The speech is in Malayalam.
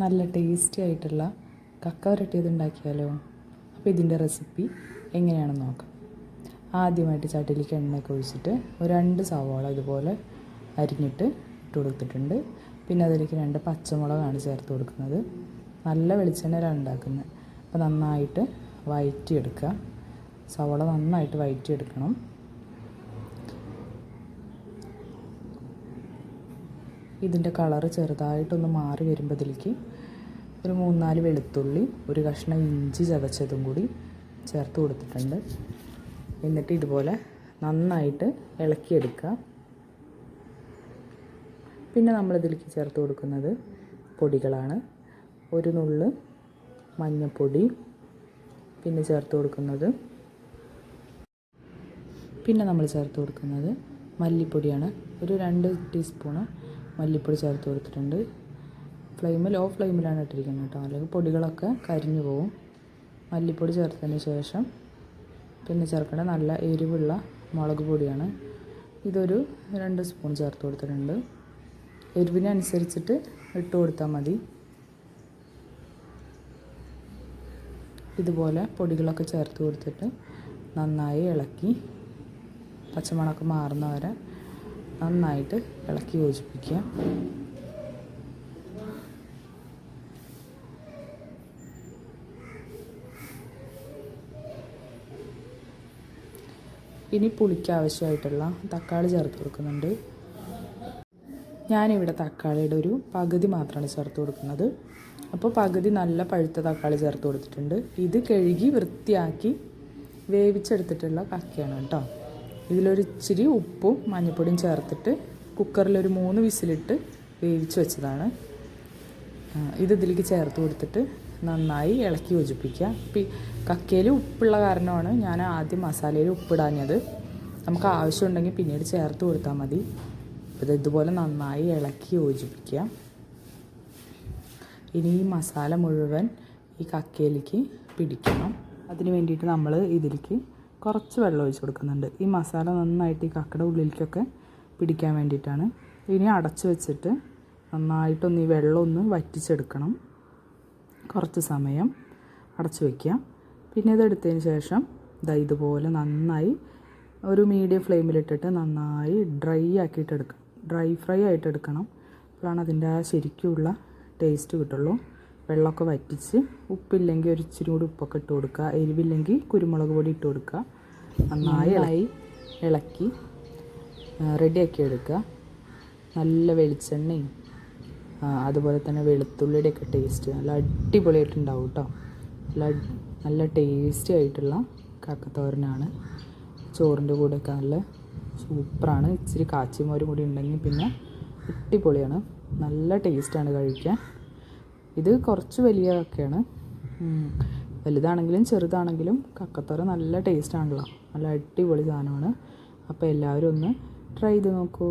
നല്ല ടേസ്റ്റി ആയിട്ടുള്ള കക്ക വരട്ടിയത് ഉണ്ടാക്കിയാലോ അപ്പോൾ ഇതിന്റെ റെസിപ്പി എങ്ങനെയാണെന്ന് നോക്കാം. ആദ്യമായിട്ട് ചട്ടിലേക്ക് എണ്ണയൊക്കെ ഒഴിച്ചിട്ട് ഒരു രണ്ട് സവാള ഇതുപോലെ അരിഞ്ഞിട്ട് ഇട്ട് കൊടുത്തിട്ടുണ്ട്. പിന്നെ അതിലേക്ക് രണ്ട് പച്ചമുളകാണ് ചേർത്ത് കൊടുക്കുന്നത്. നല്ല വെളിച്ചെണ്ണയിലാണ് ഉണ്ടാക്കുന്നത്. അപ്പോൾ നന്നായിട്ട് വഴറ്റിയെടുക്കുക സവാള നന്നായിട്ട് വഴറ്റിയെടുക്കണം ഇതിന്റെ കളറ് ചെറുതായിട്ടൊന്ന് മാറി വരുമ്പോഴത്തേക്ക് ഒരു മൂന്നാൽ വെളുത്തുള്ളി ഒരു കഷ്ണം ഇഞ്ചി ചതച്ചതും കൂടി ചേർത്ത് കൊടുത്തിട്ടുണ്ട്. എന്നിട്ട് ഇതുപോലെ നന്നായിട്ട് ഇളക്കിയെടുക്കുക. പിന്നെ നമ്മളിതിലേക്ക് ചേർത്ത് കൊടുക്കുന്നത് പൊടികളാണ്. ഒരു നുള്ള് മഞ്ഞൾപ്പൊടി പിന്നെ ചേർത്ത് കൊടുക്കുന്നത് പിന്നെ നമ്മൾ ചേർത്ത് കൊടുക്കുന്നത് മല്ലിപ്പൊടിയാണ്. ഒരു രണ്ട് ടീസ്പൂണ് മല്ലിപ്പൊടി ചേർത്ത് കൊടുത്തിട്ടുണ്ട്. ഫ്ലെയിം ലോ ഫ്ലെയിമിലാണ് ഇട്ടിരിക്കുന്നത് കേട്ടോ. അല്ലെങ്കിൽ പൊടികളൊക്കെ കരിഞ്ഞു പോകും മല്ലിപ്പൊടി ചേർത്തതിന് ശേഷം പിന്നെ ചേർക്കേണ്ട നല്ല എരിവുള്ള മുളക് പൊടിയാണ്. ഇതൊരു രണ്ട് സ്പൂൺ ചേർത്ത് കൊടുത്തിട്ടുണ്ട്. എരിവിനനുസരിച്ചിട്ട് ഇട്ട് കൊടുത്താൽ മതി. ഇതുപോലെ പൊടികളൊക്കെ ചേർത്ത് കൊടുത്തിട്ട് നന്നായി ഇളക്കി പച്ചമുളക് മാറുന്ന വരെ നന്നായിട്ട് ഇളക്കി യോജിപ്പിക്കുക. ഇനി പുളിക്ക് ആവശ്യമായിട്ടുള്ള തക്കാളി ചേർത്ത് കൊടുക്കുന്നുണ്ട്. ഞാനിവിടെ തക്കാളിയുടെ ഒരു പകുതി മാത്രമാണ് ചേർത്ത് കൊടുക്കുന്നത്. അപ്പോൾ പകുതി നല്ല പഴുത്ത തക്കാളി ചേർത്ത് കൊടുത്തിട്ടുണ്ട്. ഇത് കഴുകി വൃത്തിയാക്കി വേവിച്ചെടുത്തിട്ടുള്ള കക്കയാണ് കേട്ടോ. ഇതിലൊരു ഇച്ചിരി ഉപ്പും മഞ്ഞൾപ്പൊടിയും ചേർത്തിട്ട് കുക്കറിൽ ഒരു മൂന്ന് വിസിലിട്ട് വേവിച്ച് വെച്ചതാണ്. ഇത് ഇതിലേക്ക് ചേർത്ത് കൊടുത്തിട്ട് നന്നായി ഇളക്കി യോജിപ്പിക്കുക. ഇപ്പം കക്കയിൽ ഉപ്പുള്ള കാരണമാണ് ഞാൻ ആദ്യം മസാലയിൽ ഉപ്പിടാഞ്ഞത്. നമുക്ക് ആവശ്യമുണ്ടെങ്കിൽ പിന്നീട് ചേർത്ത് കൊടുത്താൽ മതി. ഇത് ഇതുപോലെ നന്നായി ഇളക്കി യോജിപ്പിക്കുക. ഇനി ഈ മസാല മുഴുവൻ ഈ കക്കയിലേക്ക് പിടിക്കണം. അതിന് വേണ്ടിയിട്ട് നമ്മൾ ഇതിലേക്ക് കുറച്ച് വെള്ളം ഒഴിച്ച് കൊടുക്കുന്നുണ്ട്. ഈ മസാല നന്നായിട്ട് ഈ കക്കയുടെ ഉള്ളിലേക്കൊക്കെ പിടിക്കാൻ വേണ്ടിയിട്ടാണ്. ഇനി അടച്ചു വെച്ചിട്ട് നന്നായിട്ടൊന്ന് ഈ വെള്ളം ഒന്ന് വറ്റിച്ചെടുക്കണം. കുറച്ച് സമയം അടച്ചു വയ്ക്കുക പിന്നെ ഇതെടുത്തതിന് ശേഷം ഇതാ ഇതുപോലെ നന്നായി ഒരു മീഡിയം ഫ്ലെയിമിലിട്ടിട്ട് നന്നായി ഡ്രൈ ആക്കിയിട്ട് ഡ്രൈ ഫ്രൈ ആയിട്ട് എടുക്കണം. അപ്പോഴാണ് അതിന്റെ ആ ശരിക്കുള്ള ടേസ്റ്റ് കിട്ടുള്ളൂ. വെള്ളമൊക്കെ വറ്റിച്ച് ഉപ്പില്ലെങ്കിൽ ഒരു ഇച്ചിരി കൂടി ഉപ്പൊക്കെ ഇട്ട് കൊടുക്കുക. എരിവില്ലെങ്കിൽ കുരുമുളക് പൊടി ഇട്ട് കൊടുക്കുക. നന്നായി ഇളക്കി റെഡിയാക്കി എടുക്കുക നല്ല വെളിച്ചെണ്ണയും അതുപോലെ തന്നെ വെളുത്തുള്ളിയുടെയൊക്കെ ടേസ്റ്റ് നല്ല അടിപൊളിയായിട്ടുണ്ടാവും കേട്ടോ നല്ല നല്ല ടേസ്റ്റി ആയിട്ടുള്ള കാക്കത്തോരനാണ്. ചോറിന്റെ കൂടെയൊക്കെ നല്ല സൂപ്പറാണ്. ഇച്ചിരി കാച്ചിമോരും കൂടി ഉണ്ടെങ്കിൽ പിന്നെ അടിപൊളിയാണ്. നല്ല ടേസ്റ്റാണ് കഴിക്കാൻ. ഇത് കുറച്ച് വലിയ കക്കയാണ്. വലുതാണെങ്കിലും ചെറുതാണെങ്കിലും കക്കത്തോറ നല്ല ടേസ്റ്റാണല്ലോ നല്ല അടിപൊളി സാധനമാണ്. അപ്പോൾ എല്ലാവരും ഒന്ന് ട്രൈ ചെയ്ത് നോക്കൂ.